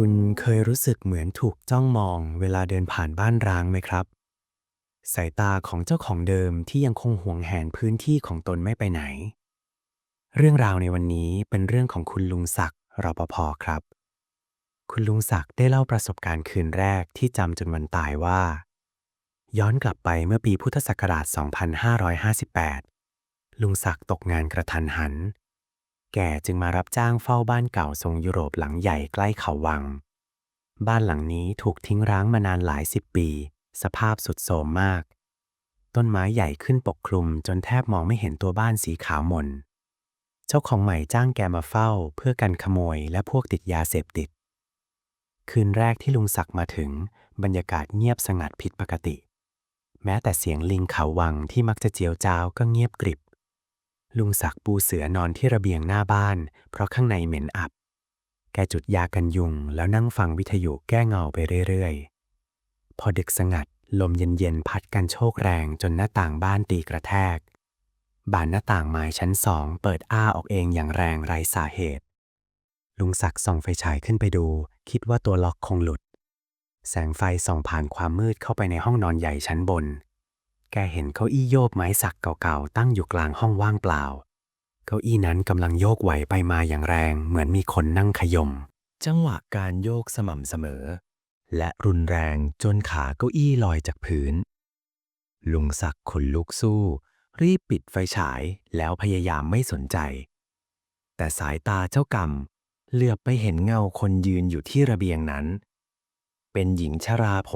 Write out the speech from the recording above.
คุณเคยรู้สึกเหมือนถูกจ้องมองเวลาเดินผ่านบ้านร้างไหมครับ สายตาของเจ้าของเดิมที่ยังคงห่วงแหนพื้นที่ของตนไม่ไปไหน เรื่องราวในวันนี้เป็นเรื่องของคุณลุงศักดิ์รปภครับ คุณลุงศักดิ์ได้เล่าประสบการณ์คืนแรกที่จำจนวันตายว่า ย้อนกลับไปเมื่อปีพุทธศักราช 2558 ลุงศักดิ์ตกงานกระทันหัน แกจึงมารับจ้างเฝ้าบ้านเก่าทรงยุโรปหลังใหญ่ใกล้เขาวัง บ้านหลังนี้ถูกทิ้งร้างมานานหลายสิบปี สภาพสุดโทรมมาก ต้นไม้ใหญ่ขึ้นปกคลุมจนแทบมองไม่เห็นตัวบ้านสีขาวหมนเจ้าของใหม่จ้างแกมาเฝ้าเพื่อกันขโมยและพวกติดยาเสพติด คืนแรกที่ลุงศักดิ์มาถึง บรรยากาศเงียบสงัดผิดปกติ แม้แต่เสียงลิงเขาวังที่มักจะเจียวจ้าวก็เงียบกริบ ลุงศักดิ์ปูเสือนอนที่ระเบียงหน้าบ้าน เพราะข้างในเหม็นอับ แกจุดยากันยุง แล้วนั่งฟังวิทยุแก้เงาไปเรื่อยๆ พอดึกสงัด ลมเย็นๆ พัดกันโชกแรงจนหน้าต่างบ้านตีกระแทก บานหน้าต่างไม้ชั้นสองเปิดอ้าออกเองอย่างแรงไร้สาเหตุ ลุงศักดิ์ส่องไฟฉายขึ้นไปดู คิดว่าตัวล็อกคงหลุด แสงไฟส่องผ่านความมืดเข้าไปในห้องนอนใหญ่ชั้นบน แกเห็นเก้าอี้โยกไม้สักเก่าๆตั้งอยู่กลางห้องว่างเปล่า เก้าอี้นั้นกำลังโยกไหวไปมาอย่างแรง เหมือนมีคนนั่งขยม จังหวะการโยกสม่ำเสมอ และรุนแรงจนขาเก้าอี้ลอยจากพื้น ลุงศักดิ์ขนลุกสู้ รีบปิดไฟฉายแล้วพยายามไม่สนใจ แต่สายตาเจ้ากรรมเหลือบไปเห็นเงาคนยืนอยู่ที่ระเบียงนั้น เป็นหญิงชราผม